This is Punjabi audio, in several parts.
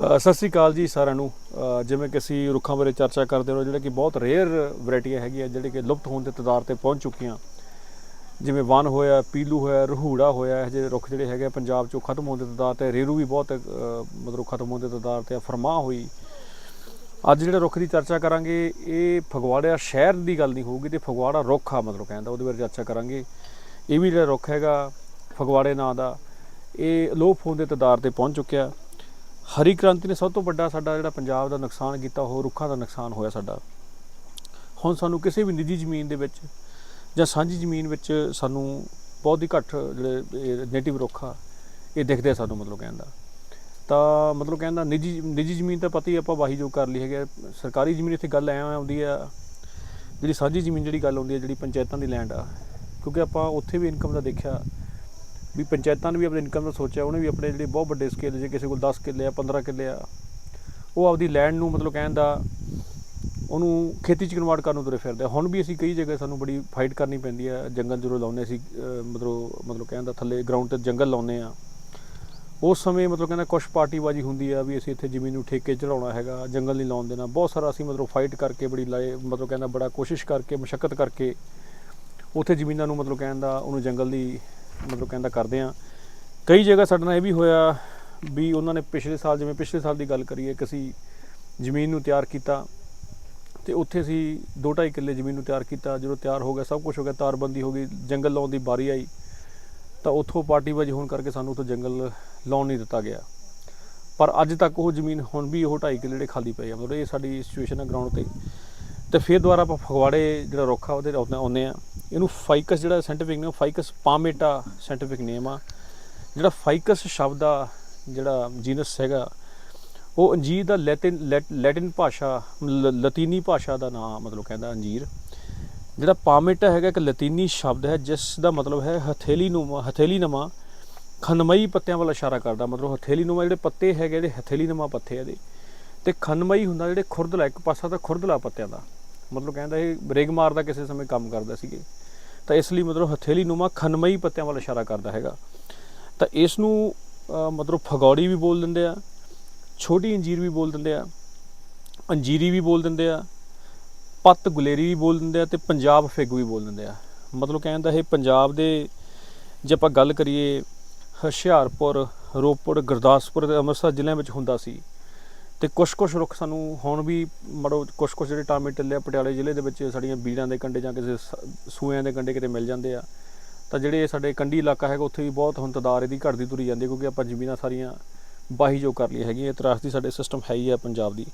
ਸਤਿ ਸ੍ਰੀ ਅਕਾਲ ਜੀ ਸਾਰਿਆਂ ਨੂੰ। ਜਿਵੇਂ ਕਿ ਅਸੀਂ ਰੁੱਖਾਂ ਬਾਰੇ ਚਰਚਾ ਕਰਦੇ ਹਾਂ ਜਿਹੜੇ ਕਿ ਬਹੁਤ ਰੇਅਰ ਵੈਰਾਈਟੀਆਂ ਹੈਗੀਆਂ, ਜਿਹੜੇ ਕਿ ਲੁਪਤ ਹੋਣ ਦੇ ਤਦਾਰ ਤੇ ਪਹੁੰਚ ਚੁੱਕੀਆਂ। ਜਿਵੇਂ ਵਨ ਹੋਇਆ, ਪੀਲੂ ਹੋਇਆ, ਰਹੂੜਾ ਹੋਇਆ, ਇਹ ਜਿਹੇ ਰੁੱਖ ਜਿਹੜੇ ਹੈਗੇ ਆ ਪੰਜਾਬ ਚੋਂ ਖਤਮ ਹੋਣ ਦੇ ਤਦਾਰ ਤੇ, ਰੇਰੂ ਵੀ ਬਹੁਤ ਮਤਲਬ ਖਤਮ ਹੋਣ ਦੇ ਤਦਾਰ ਤੇ ਫਰਮਾ ਹੋਈ। ਅੱਜ ਜਿਹੜੇ ਰੁੱਖ ਦੀ ਚਰਚਾ ਕਰਾਂਗੇ, ਇਹ ਫਗਵਾੜਾ ਸ਼ਹਿਰ ਦੀ ਗੱਲ ਨਹੀਂ ਹੋਊਗੀ, ਤੇ ਫਗਵਾੜਾ ਰੁੱਖ ਆ ਮਤਲਬ ਕਹਿੰਦਾ ਉਹਦੇ ਬਾਰੇ ਚਰਚਾ ਕਰਾਂਗੇ। ਇਹ ਵੀ ਜਿਹੜਾ ਰੁੱਖ ਹੈਗਾ, ਫਗਵਾੜੇ ਨਾਂ ਦਾ, ਇਹ ਲੋਪ ਹੋਣ ਦੇ ਤਦਾਰ ਤੇ ਪਹੁੰਚ ਚੁੱਕਿਆ। ਹਰੀ ਕ੍ਰਾਂਤੀ ਨੇ ਸਭ ਤੋਂ ਵੱਡਾ ਸਾਡਾ ਜਿਹੜਾ ਪੰਜਾਬ ਦਾ ਨੁਕਸਾਨ ਕੀਤਾ, ਉਹ ਰੁੱਖਾਂ ਦਾ ਨੁਕਸਾਨ ਹੋਇਆ ਸਾਡਾ ਹੁਣ ਸਾਨੂੰ ਕਿਸੇ ਵੀ ਨਿੱਜੀ ਜ਼ਮੀਨ ਦੇ ਵਿੱਚ ਜਾਂ ਸਾਂਝੀ ਜ਼ਮੀਨ ਵਿੱਚ ਸਾਨੂੰ ਬਹੁਤ ਹੀ ਘੱਟ ਜਿਹੜੇ ਨੇਟਿਵ ਰੁੱਖ ਆ, ਇਹ ਦਿਖਦੇ ਆ ਸਾਨੂੰ ਮਤਲਬ ਕਹਿੰਦਾ ਤਾਂ ਮਤਲਬ ਕਹਿੰਦਾ ਨਿੱਜੀ ਨਿੱਜੀ ਜ਼ਮੀਨ ਤਾਂ ਪਤਾ ਹੀ ਆਪਾਂ ਵਾਹੀ ਜੋ ਕਰ ਲਈ ਹੈਗੀ ਆ। ਸਰਕਾਰੀ ਜ਼ਮੀਨ ਇੱਥੇ ਗੱਲ ਐ ਆਉਂਦੀ ਆ, ਜਿਹੜੀ ਸਾਂਝੀ ਜ਼ਮੀਨ ਜਿਹੜੀ ਗੱਲ ਆਉਂਦੀ ਹੈ ਜਿਹੜੀ ਪੰਚਾਇਤਾਂ ਦੀ ਲੈਂਡ ਆ, ਕਿਉਂਕਿ ਆਪਾਂ ਉੱਥੇ ਵੀ ਇਨਕਮ ਦਾ ਦੇਖਿਆ ਵੀ ਪੰਚਾਇਤਾਂ ਨੇ ਵੀ ਆਪਣੀ ਇਨਕਮ ਦਾ ਸੋਚਿਆ, ਉਹਨੇ ਵੀ ਆਪਣੇ ਜਿਹੜੇ ਬਹੁਤ ਵੱਡੇ ਸਕੇਲ ਜੇ ਕਿਸੇ ਕੋਲ 10 ਕਿੱਲੇ ਆ 15 ਕਿੱਲੇ ਆ, ਉਹ ਆਪਦੀ ਲੈਂਡ ਨੂੰ ਮਤਲਬ ਕਹਿਣ ਦਾ ਉਹਨੂੰ ਖੇਤੀ ਚ ਕਨਵਰਟ ਕਰਨ ਨੂੰ ਤੁਰੇ ਫਿਰਦੇ ਆ। ਹੁਣ ਵੀ ਅਸੀਂ ਕਈ ਜਗ੍ਹਾ ਸਾਨੂੰ ਬੜੀ ਫਾਈਟ ਕਰਨੀ ਪੈਂਦੀ ਆ, ਜੰਗਲ ਜਦੋਂ ਲਾਉਂਦੇ ਅਸੀਂ ਮਤਲਬ ਮਤਲਬ ਕਹਿਣ ਦਾ ਥੱਲੇ ਗਰਾਊਂਡ ਤੇ ਜੰਗਲ ਲਾਉਂਦੇ ਆ। ਉਸ ਸਮੇਂ ਮਤਲਬ ਕਹਿੰਦਾ ਕੁਛ ਪਾਰਟੀਬਾਜੀ ਹੁੰਦੀ ਆ ਵੀ ਅਸੀਂ ਇੱਥੇ ਜ਼ਮੀਨ ਨੂੰ ਠੇਕੇ ਚੜਾਉਣਾ ਹੈਗਾ, ਜੰਗਲ ਨਹੀਂ ਲਾਉਣ ਦੇਣਾ। ਬਹੁਤ ਸਾਰਾ ਅਸੀਂ ਮਤਲਬ ਫਾਈਟ ਕਰਕੇ ਬੜੀ ਲਾਏ, ਮਤਲਬ ਕਹਿੰਦਾ ਬੜਾ ਕੋਸ਼ਿਸ਼ ਕਰਕੇ ਮੁਸ਼ਕਲ ਕਰਕੇ ਉੱਥੇ ਜ਼ਮੀਨਾਂ ਨੂੰ ਮਤਲਬ ਕਹਿਣ ਦਾ ਉਹਨੂੰ ਜੰਗਲ ਦੀ ਮਤਲਬ ਕਹਿੰਦਾ ਕਰਦੇ ਆ ਕਈ ਜਗ੍ਹਾ ਸਾਡੇ ਨਾਲ ਇਹ ਵੀ ਹੋਇਆ ਵੀ ਉਹਨਾਂ ਨੇ ਪਿਛਲੇ ਸਾਲ, ਜਿਵੇਂ ਪਿਛਲੇ ਸਾਲ ਦੀ ਗੱਲ ਕਰੀਏ ਕਿ ਅਸੀਂ ਜ਼ਮੀਨ ਨੂੰ ਤਿਆਰ ਕੀਤਾ ਤੇ ਉੱਥੇ ਅਸੀਂ 2.5 ਕਿੱਲੇ ਜ਼ਮੀਨ ਨੂੰ ਤਿਆਰ ਕੀਤਾ। ਜਦੋਂ ਤਿਆਰ ਹੋ ਗਿਆ, ਸਭ ਕੁਝ ਹੋ ਗਿਆ, ਤਾਰਬੰਦੀ ਹੋ ਗਈ, ਜੰਗਲ ਲਾਉਣ ਦੀ ਬਾਰੀ ਆਈ। ਤਾਂ ਉੱਥੋਂ ਪਾਰਟੀ ਪਾਰਟੀਬਾਜੀ ਹੋਣ ਕਰਕੇ ਸਾਨੂੰ ਉੱਥੋਂ ਜੰਗਲ ਲਾਉਣ ਨਹੀਂ ਦਿੱਤਾ ਗਿਆ। ਪਰ ਅੱਜ ਤੱਕ ਉਹ ਜ਼ਮੀਨ ਹੁਣ ਵੀ ਉਹ 2.5 ਕਿੱਲੇ ਜਿਹੜੇ ਖਾਲੀ ਪਏ ਆ। ਮਤਲਬ ਇਹ ਸਾਡੀ ਸਿਚੁਏਸ਼ਨ ਹੈ ਗਰਾਊਂਡ ਤੇ। ਤੇ ਫਿਰ ਦੁਬਾਰਾ ਆਪਾਂ ਫਗਵਾੜੇ ਜਿਹੜਾ ਰੁੱਖ ਆ, ਉਹਦੇ ਆਉਂਦੇ ਆਉਂਦੇ ਆ ਇਹਨੂੰ ਫਾਈਕਸ ਜਿਹੜਾ ਸਾਇੰਟੀਫਿਕ ਨੇਮ ਫਾਈਕਸ ਪਾਮੇਟਾ ਸਾਇੰਟੀਫਿਕ ਨੇਮ ਆ। ਜਿਹੜਾ ਫਾਈਕਸ ਸ਼ਬਦ ਆ, ਜਿਹੜਾ ਜੀਨਸ ਹੈਗਾ, ਉਹ ਅੰਜੀਰ ਦਾ ਲੈਟਿਨ ਲੈਟ- ਲੈਟਿਨ ਭਾਸ਼ਾ ਲ- ਲਤੀਨੀ ਭਾਸ਼ਾ ਦਾ ਨਾਮ ਮਤਲਬ ਕਹਿੰਦਾ ਅੰਜੀਰ। ਜਿਹੜਾ ਪਾਮੇਟਾ ਹੈਗਾ, ਇੱਕ ਲਤੀਨੀ ਸ਼ਬਦ ਹੈ, ਜਿਸ ਦਾ ਮਤਲਬ ਹੈ ਹਥੇਲੀ ਨੂੰ ਹਥੇਲੀ ਨਮਾ, ਖਨਮਈ ਪੱਤਿਆਂ ਵੱਲ ਇਸ਼ਾਰਾ ਕਰਦਾ। ਮਤਲਬ ਹਥੇਲੀ ਨੂਮਾ ਜਿਹੜੇ ਪੱਤੇ ਹੈਗੇ, ਜਿਹੜੇ ਹਥੇਲੀ ਨਮਾ ਪੱਤੇ ਆ ਇਹਦੇ। ਤੇ ਖਨਮਈ ਹੁੰਦਾ ਜਿਹੜੇ ਖੁਰਦਲਾ, ਇੱਕ ਪਾਸਾ ਤਾਂ ਖੁਰਦਲਾ ਪੱਤਿਆਂ ਦਾ। ਮਤਲਬ ਕਹਿੰਦਾ ਇਹ ਰੇਗ ਮਾਰਦਾ ਕਿਸੇ ਸਮੇਂ ਕੰਮ ਕਰਦਾ ਸੀਗੇ। ਤਾਂ ਇਸ ਲਈ ਮਤਲਬ ਹਥੇਲੀ ਨੂਮਾ ਖਨਮਈ ਪੱਤਿਆਂ ਵੱਲ ਇਸ਼ਾਰਾ ਕਰਦਾ ਹੈਗਾ। ਤਾਂ ਇਸ ਨੂੰ ਮਤਲਬ ਫਗੌੜੀ ਵੀ ਬੋਲ ਦਿੰਦੇ ਆ, ਛੋਟੀ ਅੰਜੀਰ ਵੀ ਬੋਲ ਦਿੰਦੇ ਆ, ਅੰਜੀਰੀ ਵੀ ਬੋਲ ਦਿੰਦੇ ਆ, ਪੱਤ ਗੁਲੇਰੀ ਵੀ ਬੋਲ ਦਿੰਦੇ ਆ ਤੇ ਪੰਜਾਬ ਫਿਗ ਵੀ ਬੋਲ ਦਿੰਦੇ ਆ। ਮਤਲਬ ਕਹਿੰਦਾ ਇਹ ਪੰਜਾਬ ਦੇ, ਜੇ ਆਪਾਂ ਗੱਲ ਕਰੀਏ, ਹੁਸ਼ਿਆਰਪੁਰ, ਰੋਪੜ, ਗੁਰਦਾਸਪੁਰ ਤੇ ਅੰਮ੍ਰਿਤਸਰ ਜ਼ਿਲ੍ਹਿਆਂ ਵਿੱਚ ਹੁੰਦਾ ਸੀ। ਤੇ ਕੁਝ ਕੁਝ ਰੁੱਖ ਸਾਨੂੰ ਹੁਣ ਵੀ ਮੜੋ ਕੁਝ ਕੁਝ ਜਿਹੜੇ ਟਾਮੇ ਟੱਲੇ ਆ, ਪਟਿਆਲੇ ਜ਼ਿਲ੍ਹੇ ਦੇ ਵਿੱਚ ਸਾਡੀਆਂ ਬੀੜਾਂ ਦੇ ਕੰਡੇ ਜਾਂ ਕਿਸੇ ਸ- ਸੂਇਆਂ ਦੇ ਕੰਡੇ ਕਿਤੇ ਮਿਲ ਜਾਂਦੇ ਆ। ਤਾਂ ਜਿਹੜੇ ਸਾਡੇ ਕੰਢੀ ਇਲਾਕਾ ਹੈਗਾ, ਉੱਥੇ ਵੀ ਬਹੁਤ ਹੁਣ ਤਦਾਰ ਇਹਦੀ ਘਟਦੀ ਤੁਰੀ ਜਾਂਦੀ ਹੈ ਕਿਉਂਕਿ ਆਪਾਂ ਜ਼ਮੀਨਾਂ ਸਾਰੀਆਂ ਬਾਹੀ ਜੋ ਕਰ ਲਈ ਹੈਗੀ ਇਹ ਤਰਾਸਦੀ ਸਾਡੇ ਸਿਸਟਮ ਹੈ ਹੀ ਆ ਪੰਜਾਬ ਦੀ।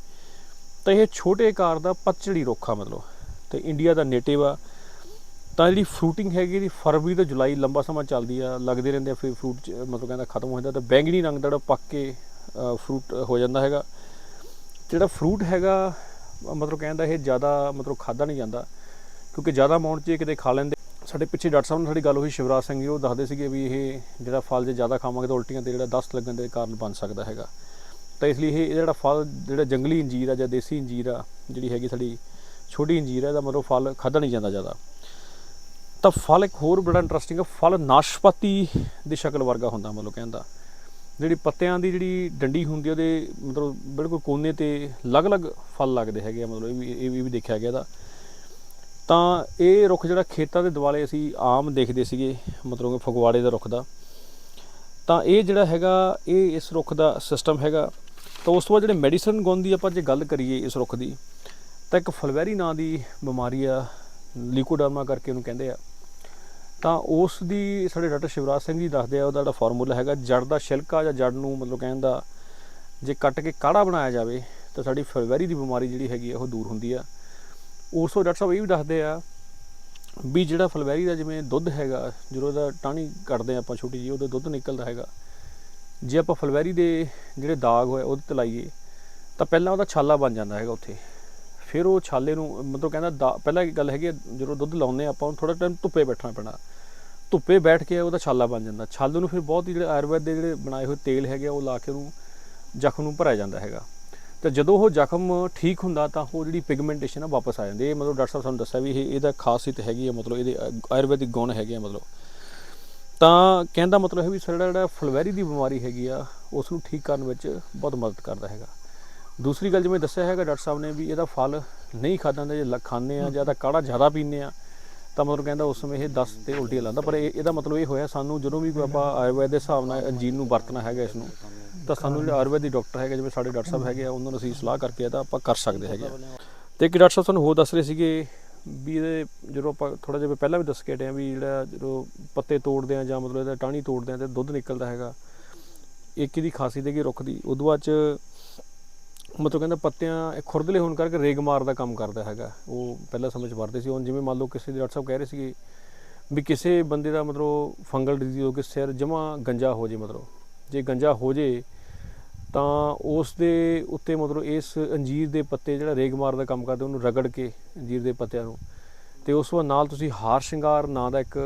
ਤਾਂ ਇਹ ਛੋਟੇ ਆਕਾਰ ਦਾ ਪਤਝੜੀ ਰੁੱਖ ਆ ਮਤਲਬ, ਤੇ ਇੰਡੀਆ ਦਾ ਨੇਟਿਵ ਆ। ਤਾਂ ਜਿਹੜੀ ਫਰੂਟਿੰਗ ਹੈਗੀ ਇਹਦੀ ਫਰਵਰੀ ਤੋਂ ਜੁਲਾਈ ਲੰਬਾ ਸਮਾਂ ਚੱਲਦੀ ਆ, ਲੱਗਦੇ ਰਹਿੰਦੇ ਆ, ਫਿਰ ਫਰੂਟ ਚ- ਮਤਲਬ ਕਹਿੰਦਾ ਖਤਮ ਹੋ ਜਾਂਦਾ, ਤਾਂ ਬੈਂਗਣੀ ਰੰਗ ਦਾ ਜਿਹੜਾ ਪੱਕ ਕੇ ਫਰੂਟ ਹੋ ਜਾਂਦਾ ਹੈਗਾ। ਜਿਹੜਾ ਫਰੂਟ ਹੈਗਾ, ਮਤਲਬ ਕਹਿੰਦਾ ਇਹ ਜ਼ਿਆਦਾ ਮਤਲਬ ਖਾਦਾ ਨਹੀਂ ਜਾਂਦਾ, ਕਿਉਂਕਿ ਜ਼ਿਆਦਾ ਅਮਾਉਂਟ 'ਚ ਇਹ ਕਿਤੇ ਖਾ ਲੈਂਦੇ। ਸਾਡੇ ਪਿੱਛੇ ਡਾਕਟਰ ਸਾਹਿਬ ਨਾਲ ਸਾਡੀ ਗੱਲ ਹੋਈ, ਸ਼ਿਵਰਾਜ ਸਿੰਘ ਜੀ, ਉਹ ਦੱਸਦੇ ਸੀਗੇ ਵੀ ਇਹ ਜਿਹੜਾ ਫਲ ਜੇ ਜ਼ਿਆਦਾ ਖਾਵਾਂਗੇ ਤਾਂ ਉਲਟੀਆਂ ਤੇ ਜਿਹੜਾ ਦਸਤ ਲੱਗਣ ਦੇ ਕਾਰਨ ਬਣ ਸਕਦਾ ਹੈਗਾ। ਤਾਂ ਇਸ ਲਈ ਇਹ ਜਿਹੜਾ ਫਲ, ਜਿਹੜਾ ਜੰਗਲੀ ਅੰਜੀਰ ਆ ਜਾਂ ਦੇਸੀ ਅੰਜੀਰ ਆ, ਜਿਹੜੀ ਹੈਗੀ ਸਾਡੀ ਛੋਟੀ ਅੰਜੀਰ ਆ, ਇਹਦਾ ਮਤਲਬ ਫਲ ਖਾਦਾ ਨਹੀਂ ਜਾਂਦਾ ਜ਼ਿਆਦਾ। ਤਾਂ ਫਲ ਇੱਕ ਹੋਰ ਬੜਾ ਇੰਟਰਸਟਿੰਗ ਹੈ ਫਲ ਨਾਸ਼ਪਾਤੀ ਦੀ ਸ਼ਕਲ ਵਰਗਾ ਹੁੰਦਾ ਮਤਲਬ ਕਹਿੰਦਾ ਜਿਹੜੀ ਪੱਤਿਆਂ ਦੀ ਜਿਹੜੀ ਡੰਡੀ ਹੁੰਦੀ ਉਹਦੇ ਮਤਲਬ ਬਿਲਕੁਲ ਕੋਨੇ ਤੇ ਅਲੱਗ-ਅਲੱਗ ਫਲ ਲੱਗਦੇ ਹੈਗੇ ਆ, ਮਤਲਬ ਇਹ ਵੀ ਇਹ ਵੀ ਦੇਖਿਆ ਗਿਆ ਇਹਦਾ। ਤਾਂ ਇਹ ਰੁੱਖ ਜਿਹੜਾ ਖੇਤਾਂ ਦੇ ਦੁਆਲੇ ਅਸੀਂ ਆਮ ਦੇਖਦੇ ਸੀਗੇ, ਮਤਲਬ ਫਗਵਾੜੇ ਦਾ ਰੁੱਖ ਦਾ। ਤਾਂ ਇਹ ਜਿਹੜਾ ਹੈਗਾ, ਇਹ ਇਸ ਰੁੱਖ ਦਾ ਸਿਸਟਮ ਹੈਗਾ। ਤਾਂ ਉਸ ਤੋਂ ਬਾਅਦ ਜਿਹੜੇ ਮੈਡੀਸਨ ਗੁਣ ਦੀ ਆਪਾਂ ਜੇ ਗੱਲ ਕਰੀਏ ਇਸ ਰੁੱਖ ਦੀ, ਤਾਂ ਇੱਕ ਫਲਵੈਰੀ ਨਾਂ ਦੀ ਬਿਮਾਰੀ ਆ, ਲਿਕੋਡਰਮਾ ਕਰਕੇ ਉਹਨੂੰ ਕਹਿੰਦੇ ਆ। ਤਾਂ ਉਸ ਦੀ ਸਾਡੇ ਡਾਕਟਰ ਸ਼ਿਵਰਾਜ ਸਿੰਘ ਜੀ ਦੱਸਦੇ ਆ ਉਹਦਾ ਜਿਹੜਾ ਫਾਰਮੂਲਾ ਹੈਗਾ ਜੜ ਦਾ ਛਿਲਕਾ ਜਾਂ ਜੜ ਨੂੰ ਮਤਲਬ ਕਹਿਣ ਦਾ ਜੇ ਕੱਟ ਕੇ ਕਾੜਾ ਬਣਾਇਆ ਜਾਵੇ ਤਾਂ ਸਾਡੀ ਫਲਵੈਰੀ ਦੀ ਬਿਮਾਰੀ ਜਿਹੜੀ ਹੈਗੀ ਆ ਉਹ ਦੂਰ ਹੁੰਦੀ ਆ। ਉਸ ਤੋਂ ਡਾਕਟਰ ਸਾਹਿਬ ਇਹ ਵੀ ਦੱਸਦੇ ਆ ਵੀ ਜਿਹੜਾ ਫਲਵੈਰੀ ਦਾ ਜਿਵੇਂ ਦੁੱਧ ਹੈਗਾ ਜਦੋਂ ਉਹਦਾ ਟਾਣੀ ਕੱਢਦੇ ਆ ਆਪਾਂ ਛੋਟੀ ਜਿਹੀ ਉਹਦਾ ਦੁੱਧ ਨਿਕਲਦਾ ਹੈਗਾ। ਜੇ ਆਪਾਂ ਫਲਵੈਰੀ ਦੇ ਜਿਹੜੇ ਦਾਗ ਹੋਏ ਉਹਦੇ ਤੇ ਲਾਈਏ ਤਾਂ ਪਹਿਲਾਂ ਉਹਦਾ ਛਾਲਾ ਬਣ ਜਾਂਦਾ ਹੈਗਾ ਉੱਥੇ। ਫਿਰ ਉਹ ਛਾਲੇ ਨੂੰ ਮਤਲਬ ਕਹਿੰਦਾ ਦਾ- ਪਹਿਲਾਂ ਇੱਕ ਗੱਲ ਹੈਗੀ ਆ, ਜਦੋਂ ਦੁੱਧ ਲਾਉਂਦੇ ਆ ਆਪਾਂ ਉਹਨੂੰ ਥੋੜਾ ਟਾਈਮ ਧੁੱਪੇ ਬੈਠਣਾ ਪੈਣਾ। ਧੁੱਪੇ ਬੈਠ ਕੇ ਉਹਦਾ ਛਾਲਾ ਬਣ ਜਾਂਦਾ। ਛਾਲੇ ਨੂੰ ਫਿਰ ਬਹੁਤ ਹੀ ਜਿਹੜੇ ਆਯੁਰਵੈਦ ਦੇ ਜਿਹੜੇ ਬਣਾਏ ਹੋਏ ਤੇਲ ਹੈਗੇ ਆ, ਉਹ ਲਾ ਕੇ ਉਹਨੂੰ ਜ਼ਖਮ ਨੂੰ ਭਰਿਆ ਜਾਂਦਾ ਹੈਗਾ। ਤੇ ਜਦੋਂ ਉਹ ਜ਼ਖਮ ਠੀਕ ਹੁੰਦਾ ਤਾਂ ਉਹ ਜਿਹੜੀ ਪਿਗਮੈਂਟੇਸ਼ਨ ਆ ਵਾਪਸ ਆ ਜਾਂਦੀ ਇਹ ਮਤਲਬ ਡਾਕਟਰ ਸਾਹਿਬ ਸਾਨੂੰ ਦੱਸਿਆ ਵੀ ਇਹ ਇਹਦਾ ਖਾਸੀਅਤ ਹੈਗੀ ਆ ਮਤਲਬ ਇਹਦੇ ਆਯੁਰਵੈਦਿਕ ਗੁਣ ਹੈਗੇ ਆ ਮਤਲਬ। ਤਾਂ ਕਹਿੰਦਾ ਮਤਲਬ ਹੈ ਵੀ ਸਾਡਾ ਜਿਹੜਾ ਫਲਵੈਰੀ ਦੀ ਬਿਮਾਰੀ ਹੈਗੀ ਆ ਉਸ ਨੂੰ ਠੀਕ ਕਰਨ ਵਿੱਚ ਬਹੁਤ ਮਦਦ ਕਰਦਾ ਹੈਗਾ। ਦੂਸਰੀ ਗੱਲ ਜਿਵੇਂ ਦੱਸਿਆ ਹੈਗਾ ਡਾਕਟਰ ਸਾਹਿਬ ਨੇ ਵੀ ਇਹਦਾ ਫਲ ਨਹੀਂ ਖਾਦਾਂ ਦੇ ਜੇ ਲ- ਖਾਂਦੇ ਆ ਜਾਂ ਤਾਂ ਕਾੜਾ ਜ਼ਿਆਦਾ ਪੀਂਦੇ ਆ ਤਾਂ ਮਤਲਬ ਕਹਿੰਦਾ ਉਸ ਸਮੇਂ ਇਹ 10 ਤੇ ਉਲਟੀਆਂ ਲਾਉਂਦਾ ਪਰ ਇਹ ਇਹਦਾ ਮਤਲਬ ਇਹ ਹੋਇਆ ਸਾਨੂੰ ਜਦੋਂ ਵੀ ਕੋਈ ਆਪਾਂ ਆਯੁਰਵੈਦ ਦੇ ਹਿਸਾਬ ਨਾਲ ਅੰਜੀਰ ਨੂੰ ਵਰਤਣਾ ਹੈਗਾ ਇਸ ਨੂੰ, ਤਾਂ ਸਾਨੂੰ ਜਿਹੜੇ ਆਯੁਰਵੈਦਿਕ ਡਾਕਟਰ ਹੈਗੇ, ਜਿਵੇਂ ਸਾਡੇ ਡਾਕਟਰ ਸਾਹਿਬ ਹੈਗੇ ਆ, ਉਹਨਾਂ ਨੂੰ ਅਸੀਂ ਸਲਾਹ ਕਰਕੇ ਇਹਦਾ ਆਪਾਂ ਕਰ ਸਕਦੇ ਹੈਗੇ ਆ। ਤੇ ਇੱਕ ਡਾਕਟਰ ਸਾਹਿਬ ਸਾਨੂੰ ਹੋਰ ਦੱਸ ਰਹੇ ਸੀਗੇ ਵੀ ਇਹਦੇ ਜਦੋਂ ਆਪਾਂ ਥੋੜਾ ਜਿਹਾ ਪਹਿਲਾਂ ਵੀ ਦੱਸ ਕੇ ਹਟੇ ਆ ਵੀ ਜਿਹੜਾ ਜਦੋਂ ਪੱਤੇ ਤੋੜਦੇ ਆ ਜਾਂ ਮਤਲਬ ਇਹਦਾ ਟਾਹਣੀ ਤੋੜਦੇ ਆ ਤੇ ਦੁੱਧ ਨਿਕਲਦਾ ਹੈਗਾ, ਇੱਕ ਇਹਦੀ ਖਾਸੀ ਹੈਗੀ ਰੁੱਖ ਦੀ ਉਦੋਂ ਬਾਅਦ ਚ ਮਤਲਬ ਕਹਿੰਦਾ ਪੱਤਿਆਂ ਖੁਰਦਲੇ ਹੋਣ ਕਰਕੇ ਰੇਗ ਮਾਰ ਦਾ ਕੰਮ ਕਰਦਾ ਹੈਗਾ। ਉਹ ਪਹਿਲਾਂ ਸਮਝ ਵਰਦੇ ਸੀ। ਹੁਣ ਜਿਵੇਂ ਮੰਨ ਲਓ ਕਿਸੇ ਦੇ ਡਾਕਟਰ ਸਾਹਿਬ ਕਹਿ ਰਹੇ ਸੀਗੇ ਵੀ ਕਿਸੇ ਬੰਦੇ ਦਾ ਮਤਲਬ ਫੰਗਲ ਡਿਜ਼ੀਜ਼ ਹੋ ਕੇ ਸਿਰ ਜਮਾ ਗੰਜਾ ਹੋ ਜੇ ਮਤਲਬ, ਜੇ ਗੰਜਾ ਹੋ ਜੇ ਤਾਂ ਉਸ ਦੇ ਉੱਤੇ ਮਤਲਬ ਇਸ ਅੰਜੀਰ ਦੇ ਪੱਤੇ ਜਿਹੜਾ ਰੇਗ ਮਾਰ ਦਾ ਕੰਮ ਕਰਦੇ, ਉਹਨੂੰ ਰਗੜ ਕੇ ਅੰਜੀਰ ਦੇ ਪੱਤਿਆਂ ਨੂੰ। ਤੇ ਉਸ ਤੋਂ ਨਾਲ ਤੁਸੀਂ ਹਾਰ ਸ਼ਿੰਗਾਰ ਨਾਂ ਦਾ ਇੱਕ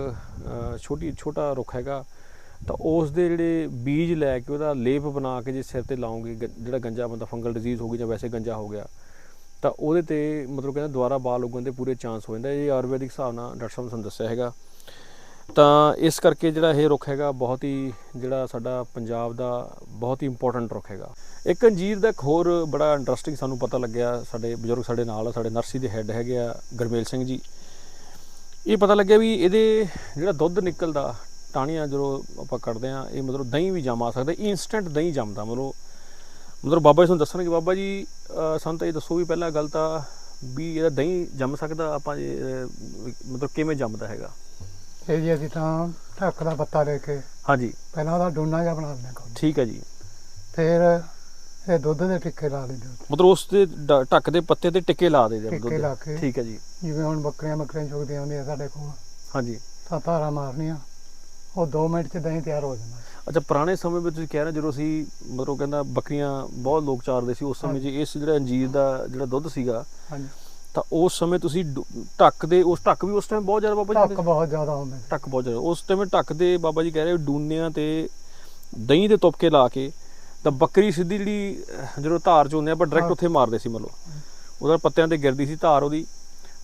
ਛੋਟੀ, ਛੋਟਾ ਰੁੱਖ ਹੈਗਾ। ਤਾਂ ਉਸ ਦੇ ਜਿਹੜੇ ਬੀਜ ਲੈ ਕੇ ਉਹਦਾ ਲੇਪ ਬਣਾ ਕੇ ਜੇ ਸਿਰ ਤੇ ਲਾਉਂਗੇ ਜਿਹੜਾ ਗੰਜਾ ਬੰਦਾ ਫੰਗਲ ਡਿਜ਼ੀਜ਼ ਹੋ ਗਈ ਜਾਂ ਵੈਸੇ ਗੰਜਾ ਹੋ ਗਿਆ, ਤਾਂ ਉਹਦੇ ਤੇ ਮਤਲਬ ਕਹਿੰਦਾ ਦੁਬਾਰਾ ਬਾਲ ਉਗਣ ਦੇ ਪੂਰੇ ਚਾਂਸ ਹੋ ਜਾਂਦਾ ਇਹ ਆਯੁਰਵੈਦਿਕ ਹਿਸਾਬ ਨਾਲ ਡਾਕਟਰ ਸਾਹਿਬ ਨੇ ਸਾਨੂੰ ਦੱਸਿਆ ਹੈਗਾ। ਤਾਂ ਇਸ ਕਰਕੇ ਜਿਹੜਾ ਇਹ ਰੁੱਖ ਹੈਗਾ, ਬਹੁਤ ਹੀ ਜਿਹੜਾ ਸਾਡਾ ਪੰਜਾਬ ਦਾ ਬਹੁਤ ਹੀ ਇੰਪੋਰਟੈਂਟ ਰੁੱਖ ਹੈਗਾ। ਇੱਕ ਅੰਜੀਰ ਦਾ ਇੱਕ ਹੋਰ ਬੜਾ ਇੰਟਰਸਟਿੰਗ ਸਾਨੂੰ ਪਤਾ ਲੱਗਿਆ, ਸਾਡੇ ਬਜ਼ੁਰਗ ਸਾਡੇ ਨਾਲ ਸਾਡੇ ਨਰਸਰੀ ਦੇ ਹੈੱਡ ਹੈਗੇ ਆ ਗਰਮੇਲ ਸਿੰਘ ਜੀ। ਇਹ ਪਤਾ ਲੱਗਿਆ ਵੀ ਇਹਦੇ ਜਿਹੜਾ ਦੁੱਧ ਨਿਕਲਦਾ ਟਾਣੀਆਂ ਜਦੋਂ ਆਪਾਂ ਕੱਢਦੇ ਆ ਇਹ ਮਤਲਬ ਦਹੀਂ ਵੀ ਜਮਾ ਸਕਦਾ ਇਨਸਟੈਂਟ ਦਹੀਂ ਜੰਮਦਾ। ਮਤਲਬ ਮਤਲਬ ਬਾਬਾ ਜੀ ਤੁਹਾਨੂੰ ਦੱਸਣਗੇ ਬਾਬਾ ਜੀ ਸਾਨੂੰ ਤਾਂ ਇਹ ਦੱਸੋ ਵੀ ਪਹਿਲਾਂ ਗੱਲ ਤਾਂ ਵੀ ਇਹਦਾ ਦਹੀਂ ਜੰਮ ਸਕਦਾ ਆਪਾਂ ਮਤਲਬ ਕਿਵੇਂ ਜੰਮਦਾ ਹੈਗਾ? ਇਹ ਜੀ ਅਸੀਂ ਤਾਂ ਢੱਕ ਦਾ ਪੱਤਾ ਲੈ ਕੇ ਹਾਂਜੀ। ਪਹਿਲਾਂ ਉਹਦਾ ਡੂਨਾ ਜਿਹਾ ਬਣਾ ਲੈਂਦੇ ਕੋਲ ਠੀਕ ਹੈ ਜੀ। ਫਿਰ ਇਹ ਦੁੱਧ ਦੇ ਟਿੱਕੇ ਲਾ ਲੈਂਦੇ ਉੱਤੇ। ਮਤਲਬ ਉਸ ਦੇ ਡ- ਢੱਕ ਦੇ ਪੱਤੇ ਤੇ ਟਿੱਕੇ ਲਾ ਦੇ ਟਿੱਕੇ ਲਾ ਕੇ। ਠੀਕ ਹੈ ਜੀ। ਜਿਵੇਂ ਹੁਣ ਬੱਕਰੀਆਂ ਬੱਕਰੀਆਂ ਚੁਗਦੀਆਂ ਹੁੰਦੀਆਂ ਸਾਡੇ ਕੋਲ। ਹਾਂਜੀ। ਤਾਂ ਧਾਰਾਂ ਮਾਰਨੀਆਂ। ਉਹ 2 ਮਿੰਟ ਚ ਦਹੀਂ ਤਿਆਰ ਹੋ ਜਾਂਦਾ। ਅੱਛਾ ਪੁਰਾਣੇ ਸਮੇਂ ਵਿੱਚ ਤੁਸੀਂ ਕਹਿ ਰਹੇ ਜਦੋਂ ਅਸੀਂ ਮਤਲਬ ਕਹਿੰਦਾ ਬੱਕਰੀਆਂ ਬਹੁਤ ਲੋਕ ਚਾਰਦੇ ਸੀ ਉਸ ਸਮੇਂ 'ਚ ਇਸ ਜਿਹੜਾ ਅੰਜੀਰ ਦਾ ਜਿਹੜਾ ਦੁੱਧ ਸੀਗਾ ਹਾਂਜੀ। ਤਾਂ ਉਸ ਸਮੇਂ ਤੁਸੀਂ ਢੱਕ ਦੇ ਉਸ ਢੱਕ ਵੀ ਉਸ ਟਾਈਮ ਬਹੁਤ ਜ਼ਿਆਦਾ ਬਾਬਾ ਜੀ ਹੁੰਦੇ? ਬਹੁਤ ਜ਼ਿਆਦਾ ਹੁੰਦੇ ਢੱਕ ਬਹੁਤ ਜ਼ਿਆਦਾ। ਉਸ ਟਾਈਮ ਢੱਕ ਦੇ ਬਾਬਾ ਜੀ ਕਹਿ ਰਹੇ ਡੂਨਿਆਂ ਤੇ ਦਹੀਂ ਦੇ ਤੁਪਕੇ ਲਾ ਕੇ ਤਾਂ ਬੱਕਰੀ ਸਿੱਧੀ ਜਿਹੜੀ ਜਦੋਂ ਧਾਰ ਚ ਹੁੰਦੇ ਆਪਾਂ ਡਾਇਰੈਕਟ। ਉੱਥੇ ਮਾਰਦੇ ਸੀ ਮਤਲਬ। ਉਹਦਾ ਪੱਤਿਆਂ ਤੇ ਗਿਰਦੀ ਸੀ ਧਾਰ ਉਹਦੀ।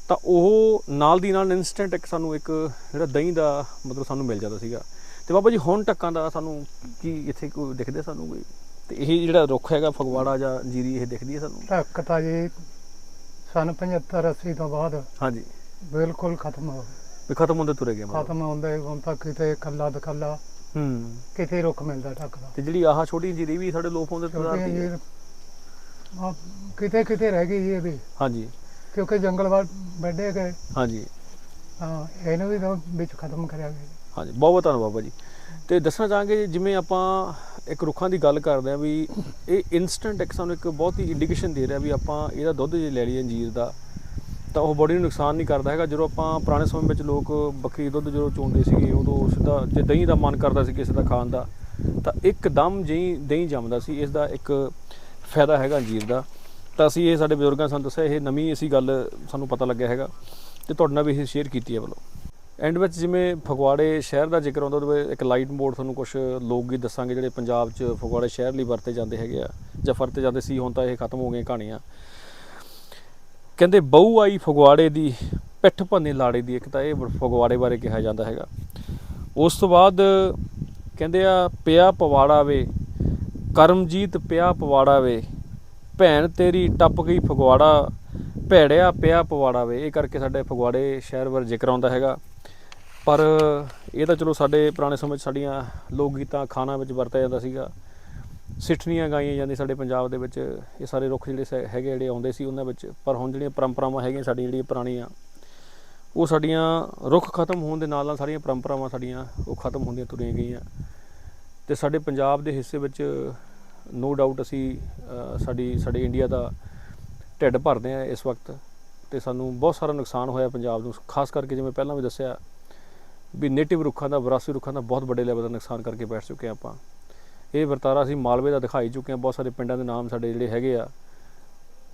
ਤਾਂ ਉਹ ਨਾਲ ਦੀ ਨਾਲ ਇਨਸਟੈਂਟ ਇੱਕ ਸਾਨੂੰ ਇੱਕ ਜਿਹੜਾ ਦਹੀਂ ਦਾ ਮਤਲਬ ਸਾਨੂੰ ਮਿਲ ਜਾਂਦਾ ਸੀਗਾ। ਤੇ ਬਾਬਾ ਜੀ ਹੁਣ ਟੱਕਾਂ ਦਾ ਸਾਨੂੰ ਕੀ ਇੱਥੇ ਕੋਈ ਦਿਖਦੇ ਸਾਨੂੰ ਕੋਈ? ਤੇ ਇਹ ਜਿਹੜਾ ਰੁੱਖ ਹੈਗਾ ਫਗਵਾੜਾ ਜਾਂ ਜੀਰੀ ਇਹ ਦਿਖਦੀ ਹੈ ਸਾਨੂੰ? ਢੱਕ ਤਾਂ ਜੀ ਸਨ 75 80 ਤੋਂ ਬਾਅਦ ਹਾਂਜੀ। ਬਿਲਕੁਲ ਖਤਮ ਹੋ ਗਏ। ਵੀ ਖਤਮ ਹੁੰਦੇ ਤੁਰੇ ਗਏ ਮਤਲਬ? ਖਤਮ ਹੁੰਦੇ ਹੁਣ ਤੱਕ ਕਿਤੇ ਕੱਲਾ ਦਕੱਲਾ ਹੂੰ। ਕਿਤੇ ਰੁੱਖ ਮਿਲਦਾ ਢੱਕ ਦਾ। ਤੇ ਜਿਹੜੀ ਆਹ ਛੋਟੀ ਜੀਰੀ ਵੀ ਸਾਡੇ ਲੋਪ ਹੁੰਦੇ ਤੁਰੇ ਕਿਤੇ ਕਿਤੇ ਰਹਿ ਗਈ ਇਹ ਵੀ। ਹਾਂਜੀ। ਕਿਉਂਕਿ ਜੰਗਲ ਵੱਢ ਵੱਢੇ ਗਏ। ਹਾਂਜੀ। ਹਾਂ ਇਹਨੂੰ ਵੀ ਤਾਂ ਵਿੱਚ ਖਤਮ ਕਰਿਆ ਗਿਆ। ਹਾਂਜੀ ਬਹੁਤ ਬਹੁਤ ਧੰਨਵਾਦ ਬਾਬਾ ਜੀ। ਤੇ ਦੱਸਣਾ ਚਾਹਾਂਗੇ ਜਿਵੇਂ ਆਪਾਂ ਇੱਕ ਰੁੱਖਾਂ ਦੀ ਗੱਲ ਕਰਦੇ ਆ ਵੀ ਇਹ ਇਨਸਟੈਂਟ ਇੱਕ ਸਾਨੂੰ ਇੱਕ ਬਹੁਤ ਹੀ ਇੰਡੀਕੇਸ਼ਨ ਦੇ ਰਿਹਾ ਵੀ ਆਪਾਂ ਇਹਦਾ ਦੁੱਧ ਜੇ ਲੈ ਲਈਏ ਅੰਜੀਰ ਦਾ ਤਾਂ ਉਹ ਬੋਡੀ ਨੂੰ ਨੁਕਸਾਨ ਨਹੀਂ ਕਰਦਾ ਹੈਗਾ। ਜਦੋਂ ਆਪਾਂ ਪੁਰਾਣੇ ਸਮੇਂ ਵਿੱਚ ਲੋਕ ਬੱਕਰੀ ਦੁੱਧ ਜਦੋਂ ਚੋਂਦੇ ਸੀਗੇ ਉਦੋਂ ਸਿੱਧਾ ਜੇ ਦਹੀਂ ਦਾ ਮਨ ਕਰਦਾ ਸੀ ਕਿਸੇ ਦਾ ਖਾਣ ਦਾ ਤਾਂ ਇੱਕਦਮ ਜਿਹੀ ਦਹੀਂ ਜੰਮਦਾ ਸੀ ਇਸ ਦਾ ਇੱਕ ਫਾਇਦਾ ਹੈਗਾ ਅੰਜੀਰ ਦਾ। ਤਾਂ ਅਸੀਂ ਇਹ ਸਾਡੇ ਬਜ਼ੁਰਗਾਂ ਸਾਨੂੰ ਦੱਸਿਆ, ਇਹ ਨਵੀਂ ਅਸੀਂ ਗੱਲ ਸਾਨੂੰ ਪਤਾ ਲੱਗਿਆ ਹੈਗਾ ਤੇ ਤੁਹਾਡੇ ਨਾਲ ਵੀ ਇਹ ਸ਼ੇਅਰ ਕੀਤੀ ਹੈ ਵੱਲੋਂ। ਐਂਡ ਵਿੱਚ ਜਿਵੇਂ ਫਗਵਾੜੇ ਸ਼ਹਿਰ ਦਾ ਜ਼ਿਕਰ ਆਉਂਦਾ, ਉਹਦੇ ਇੱਕ ਲਾਈਟ ਮੋਡ ਤੁਹਾਨੂੰ ਕੁਝ ਲੋਕ ਗੀਤ ਦੱਸਾਂਗੇ ਜਿਹੜੇ ਪੰਜਾਬ 'ਚ ਫਗਵਾੜੇ ਸ਼ਹਿਰ ਲਈ ਵਰਤੇ ਜਾਂਦੇ ਹੈਗੇ ਆ, ਜਾਂ ਵਰਤੇ ਜਾਂਦੇ ਸੀ, ਹੁਣ ਤਾਂ ਇਹ ਖਤਮ ਹੋ ਗਈਆਂ ਕਹਾਣੀਆਂ। ਕਹਿੰਦੇ ਬਹੂ ਆਈ ਫਗਵਾੜੇ ਦੀ, ਪਿੱਠ ਭੰਨੇ ਲਾੜੇ ਦੀ, ਇੱਕ ਤਾਂ ਇਹ ਫਗਵਾੜੇ ਬਾਰੇ ਕਿਹਾ ਜਾਂਦਾ ਹੈਗਾ। ਉਸ ਤੋਂ ਬਾਅਦ ਕਹਿੰਦੇ ਆ, ਪਿਆ ਪਵਾੜਾ ਵੇ, ਕਰਮਜੀਤ ਪਿਆ ਪਵਾੜਾ ਵੇ ਭੈਣ, ਤੇਰੀ ਟੱਪ ਗਈ ਫਗਵਾੜਾ, ਭੈੜਿਆ ਪਿਆ ਪਵਾੜਾ ਵੇ। ਇਹ ਕਰਕੇ ਸਾਡੇ ਫਗਵਾੜੇ ਸ਼ਹਿਰ ਬਾਰੇ ਜ਼ਿਕਰ ਆਉਂਦਾ ਹੈਗਾ। ਪਰ ਇਹ ਤਾਂ ਚਲੋ ਸਾਡੇ ਪੁਰਾਣੇ ਸਮੇਂ 'ਚ ਸਾਡੀਆਂ ਲੋਕ ਗੀਤਾਂ ਖਾਣਾ ਵਿੱਚ ਵਰਤਿਆ ਜਾਂਦਾ ਸੀਗਾ। ਸਿੱਠਣੀਆਂ ਗਾਈਆਂ ਜਾਂਦੀਆਂ ਸਾਡੇ ਪੰਜਾਬ ਦੇ ਵਿੱਚ। ਇਹ ਸਾਰੇ ਰੁੱਖ ਜਿਹੜੇ ਸ- ਹੈਗੇ ਜਿਹੜੇ ਆਉਂਦੇ ਸੀ ਉਹਨਾਂ ਵਿੱਚ। ਪਰ ਹੁਣ ਜਿਹੜੀਆਂ ਪਰੰਪਰਾਵਾਂ ਹੈਗੀਆਂ ਸਾਡੀਆਂ ਜਿਹੜੀਆਂ ਪੁਰਾਣੀਆਂ, ਉਹ ਸਾਡੀਆਂ ਰੁੱਖ ਖਤਮ ਹੋਣ ਦੇ ਨਾਲ ਨਾਲ ਸਾਰੀਆਂ ਪਰੰਪਰਾਵਾਂ ਸਾਡੀਆਂ ਉਹ ਖਤਮ ਹੁੰਦੀਆਂ ਤੁਰੀਆਂ ਗਈਆਂ। ਤੇ ਸਾਡੇ ਪੰਜਾਬ ਦੇ ਹਿੱਸੇ ਵਿੱਚ ਨੋ ਡਾਊਟ ਅਸੀਂ ਸਾਡੀ, ਸਾਡੇ ਇੰਡੀਆ ਦਾ ਢਿੱਡ ਭਰਦੇ ਆ ਇਸ ਵਕਤ ਤੇ ਸਾਨੂੰ ਬਹੁਤ ਸਾਰਾ ਨੁਕਸਾਨ ਹੋਇਆ ਪੰਜਾਬ ਨੂੰ, ਖਾਸ ਕਰਕੇ ਜਿਵੇਂ ਪਹਿਲਾਂ ਵੀ ਦੱਸਿਆ ਵੀ ਨੇਟਿਵ ਰੁੱਖਾਂ ਦਾ ਵਿਰਾਸੀ ਰੁੱਖਾਂ ਦਾ ਬਹੁਤ ਵੱਡੇ ਲੈਵਲ ਦਾ ਨੁਕਸਾਨ ਕਰਕੇ ਬੈਠ ਚੁੱਕੇ ਹਾਂ ਆਪਾਂ। ਇਹ ਵਰਤਾਰਾ ਅਸੀਂ ਮਾਲਵੇ ਦਾ ਦਿਖਾਈ ਚੁੱਕੇ ਹਾਂ, ਬਹੁਤ ਸਾਰੇ ਪਿੰਡਾਂ ਦੇ ਨਾਮ ਸਾਡੇ ਜਿਹੜੇ ਹੈਗੇ ਆ,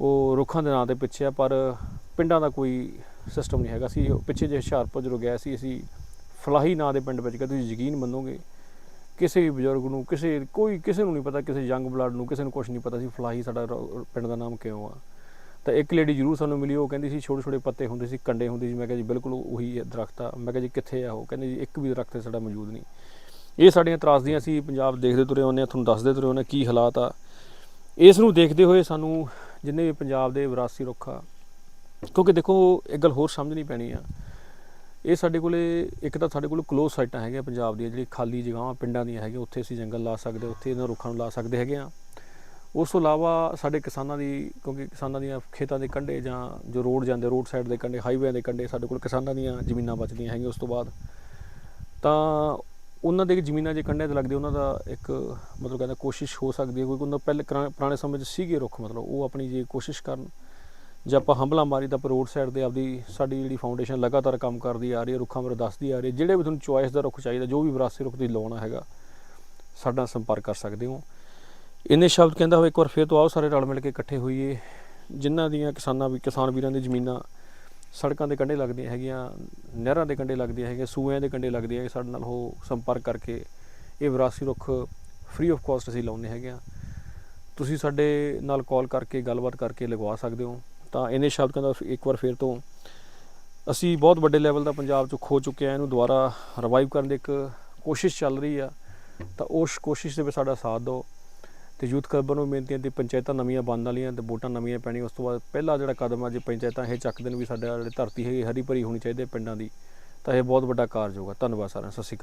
ਉਹ ਰੁੱਖਾਂ ਦੇ ਨਾਂ ਦੇ ਪਿੱਛੇ ਆ, ਪਰ ਪਿੰਡਾਂ ਦਾ ਕੋਈ ਸਿਸਟਮ ਨਹੀਂ ਹੈਗਾ। ਸੀ ਪਿੱਛੇ ਜੇ ਹੁਸ਼ਿਆਰਪੁਰ ਜਦੋਂ ਗਿਆ ਸੀ, ਅਸੀਂ ਫਲਾਹੀ ਨਾਂ ਦੇ ਪਿੰਡ ਵਿੱਚ ਗਏ, ਤੁਸੀਂ ਯਕੀਨ ਮੰਨੋਗੇ ਕਿਸੇ ਵੀ ਬਜ਼ੁਰਗ ਨੂੰ, ਕਿਸੇ, ਕੋਈ ਕਿਸੇ ਨੂੰ ਨਹੀਂ ਪਤਾ, ਕਿਸੇ ਯੰਗ ਬਲੱਡ ਨੂੰ, ਕਿਸੇ ਨੂੰ ਕੁਝ ਨਹੀਂ ਪਤਾ ਸੀ ਫਲਾਹੀ ਸਾਡਾ ਰ- ਪਿੰਡ ਦਾ ਨਾਮ ਕਿਉਂ ਆ। ਤਾਂ ਇੱਕ ਲੇਡੀ ਜਰੂਰ ਸਾਨੂੰ ਮਿਲੀ, ਉਹ ਕਹਿੰਦੀ ਸੀ ਛੋਟੇ ਛੋਟੇ ਪੱਤੇ ਹੁੰਦੇ ਸੀ, ਕੰਡੇ ਹੁੰਦੇ ਸੀ, ਮੈਂ ਕਿਹਾ ਜੀ ਬਿਲਕੁਲ ਉਹੀ ਹੈ ਦਰਖਤ ਆ। ਮੈਂ ਕਿਹਾ ਜੀ ਕਿੱਥੇ ਆ ਉਹ? ਕਹਿੰਦੇ ਜੀ ਇੱਕ ਵੀ ਦਰਖਤ ਸਾਡਾ ਮੌਜੂਦ ਨਹੀਂ। ਇਹ ਸਾਡੀਆਂ ਤਰਾਸਦੀਆਂ ਸੀ, ਪੰਜਾਬ ਦੇਖਦੇ ਤੁਰੇ ਆਉਂਦੇ ਹਾਂ ਤੁਹਾਨੂੰ ਦੱਸਦੇ ਤੁਰੇ ਆਉਂਦੇ ਹਾਂ ਕੀ ਹਾਲਾਤ ਆ। ਇਸ ਨੂੰ ਦੇਖਦੇ ਹੋਏ ਸਾਨੂੰ ਜਿੰਨੇ ਵੀ ਪੰਜਾਬ ਦੇ ਵਿਰਾਸਤੀ ਰੁੱਖ ਆ, ਕਿਉਂਕਿ ਦੇਖੋ ਇੱਕ ਗੱਲ ਹੋਰ ਸਮਝਣੀ ਪੈਣੀ ਆ। ਇਹ ਸਾਡੇ ਕੋਲੇ, ਇੱਕ ਤਾਂ ਸਾਡੇ ਕੋਲ ক্লোਜ਼ ਸਾਈਟਾਂ ਹੈਗੀਆਂ ਪੰਜਾਬ ਦੀਆਂ, ਜਿਹੜੀ ਖਾਲੀ ਜਗ੍ਹਾਵਾਂ ਪਿੰਡਾਂ ਦੀਆਂ ਹੈਗੀਆਂ, ਉੱਥੇ ਅਸੀਂ ਜੰਗਲ ਲਾ ਸਕਦੇ, ਉੱਥੇ ਇਹਨਾਂ ਰੁੱਖਾਂ ਨੂੰ ਲਾ ਸਕਦੇ ਹੈਗੇ ਆ। ਉਸ ਤੋਂ ਇਲਾਵਾ ਸਾਡੇ ਕਿਸਾਨਾਂ ਦੀ, ਕਿਉਂਕਿ ਕਿਸਾਨਾਂ ਦੀਆਂ ਖੇਤਾਂ ਦੇ ਕੰਢੇ ਜਾਂ ਜੋ ਰੋਡ ਜਾਂਦੇ, ਰੋਡ ਸਾਈਡ ਦੇ ਕੰਢੇ ਹਾਈਵੇਆਂ ਦੇ ਕੰਢੇ ਸਾਡੇ ਕੋਲ ਕਿਸਾਨਾਂ ਦੀਆਂ ਜ਼ਮੀਨਾਂ ਬਚਦੀਆਂ ਹੈਗੀਆਂ ਉਸ ਤੋਂ ਬਾਅਦ। ਤਾਂ ਉਹਨਾਂ ਦੇ ਜ਼ਮੀਨਾਂ ਜੇ ਕੰਢੇ ਤੇ ਲੱਗਦੇ ਉਹਨਾਂ ਦਾ ਇੱਕ ਮਤਲਬ ਕਹਿੰਦਾ ਕੋਸ਼ਿਸ਼ ਹੋ ਸਕਦੀ ਹੈ, ਕਿਉਂਕਿ ਉਹਨਾਂ ਪਹਿਲੇ ਪੁਰਾ- ਪੁਰਾਣੇ ਸਮੇਂ 'ਚ ਸੀਗੇ ਰੁੱਖ, ਮਤਲਬ ਉਹ ਆਪਣੀ ਜੇ ਕੋਸ਼ਿਸ਼ ਕਰਨ ਜੇ ਆਪਾਂ ਹੰਬਲਾ ਮਾਰੀ ਤਾਂ ਰੋਡ ਸਾਈਡ ਤੇ ਆਪਦੀ ਸਾਡੀ ਜਿਹੜੀ ਫਾਊਂਡੇਸ਼ਨ ਲਗਾਤਾਰ ਕੰਮ ਕਰਦੀ ਆ ਰਹੀ ਹੈ, ਰੁੱਖਾਂ ਬਾਰੇ ਦੱਸਦੀ ਆ ਰਹੀ ਹੈ। ਜਿਹੜੇ ਵੀ ਤੁਹਾਨੂੰ ਚੁਆਇਸ ਦਾ ਰੁੱਖ ਚਾਹੀਦਾ, ਜੋ ਵੀ ਵਿਰਾਸਤੀ ਰੁੱਖ ਤੁਸੀਂ ਲਾਉਣਾ ਹੈਗਾ, ਸਾਡਾ ਸੰਪਰਕ ਕਰ ਸਕਦੇ ਹੋ। ਇੰਨੇ ਸ਼ਬਦ ਕਹਿੰਦਾ ਹੋਵੇ, ਇੱਕ ਵਾਰ ਫੇਰ ਤੋਂ ਆਓ, ਸਾਰੇ ਰਲ ਮਿਲ ਕੇ ਇਕੱਠੇ ਹੋਈਏ। ਜਿਨ੍ਹਾਂ ਦੀਆਂ ਕਿਸਾਨਾਂ ਵੀ, ਕਿਸਾਨ ਵੀਰਾਂ ਦੀ ਜ਼ਮੀਨਾਂ ਸੜਕਾਂ ਦੇ ਕੰਢੇ ਲੱਗਦੀਆਂ ਹੈਗੀਆਂ, ਨਹਿਰਾਂ ਦੇ ਕੰਢੇ ਲੱਗਦੀਆਂ ਹੈਗੀਆਂ ਸੂਇਆਂ ਦੇ ਕੰਢੇ ਲੱਗਦੀਆਂ ਹੈਗੇ ਸਾਡੇ ਨਾਲ ਉਹ ਸੰਪਰਕ ਕਰਕੇ ਇਹ ਵਿਰਾਸਤੀ ਰੁੱਖ ਫ੍ਰੀ ਆਫ ਕਾਸਟ ਅਸੀਂ ਲਾਉਂਦੇ ਹੈਗੇ ਆ। ਤੁਸੀਂ ਸਾਡੇ ਨਾਲ ਕਾਲ ਕਰਕੇ ਗੱਲਬਾਤ ਕਰਕੇ ਲਗਵਾ ਸਕਦੇ ਹੋ। ਤਾਂ ਇਹਨੇ ਸ਼ਬਦ ਦਾ ਇੱਕ ਵਾਰ ਫੇਰ ਤੋਂ ਅਸੀਂ ਬਹੁਤ ਵੱਡੇ ਲੈਵਲ ਦਾ ਪੰਜਾਬ 'ਚ ਖੋ ਚੁੱਕੇ ਆ ਇਹਨੂੰ ਦੁਬਾਰਾ ਰਿਵਾਈਵ ਕਰਨ ਦੀ ਇੱਕ ਕੋਸ਼ਿਸ਼ ਚੱਲ ਰਹੀ ਆ। ਤਾਂ ਉਸ ਕੋਸ਼ਿਸ਼ ਦੇ ਵਿੱਚ ਸਾਡਾ ਸਾਥ ਦਿਓ ਤੇ ਯੂਥ ਕਲੱਬਾਂ ਨੂੰ ਬੇਨਤੀ ਹੈ ਤੇ ਪੰਚਾਇਤਾਂ ਨਵੀਆਂ ਬਣਨ ਵਾਲੀਆਂ ਤੇ ਵੋਟਾਂ ਨਵੀਆਂ ਪੈਣੀਆਂ, ਉਸ ਤੋਂ ਬਾਅਦ ਪਹਿਲਾ ਜਿਹੜਾ ਕਦਮ ਆ ਜੇ ਪੰਚਾਇਤਾਂ ਇਹ ਚੱਕ ਦੇਣ ਵੀ ਸਾਡਾ ਜਿਹੜੀ ਧਰਤੀ ਹੈ ਹਰੀ ਭਰੀ ਹੋਣੀ ਚਾਹੀਦੀ ਹੈ ਪਿੰਡਾਂ ਦੀ, ਤਾਂ ਇਹ ਬਹੁਤ ਵੱਡਾ ਕਾਰਜ ਹੋਗਾ ਧੰਨਵਾਦ ਸਾਰਿਆਂ ਸਤਿ ਸ਼੍ਰੀ ਅਕਾਲ।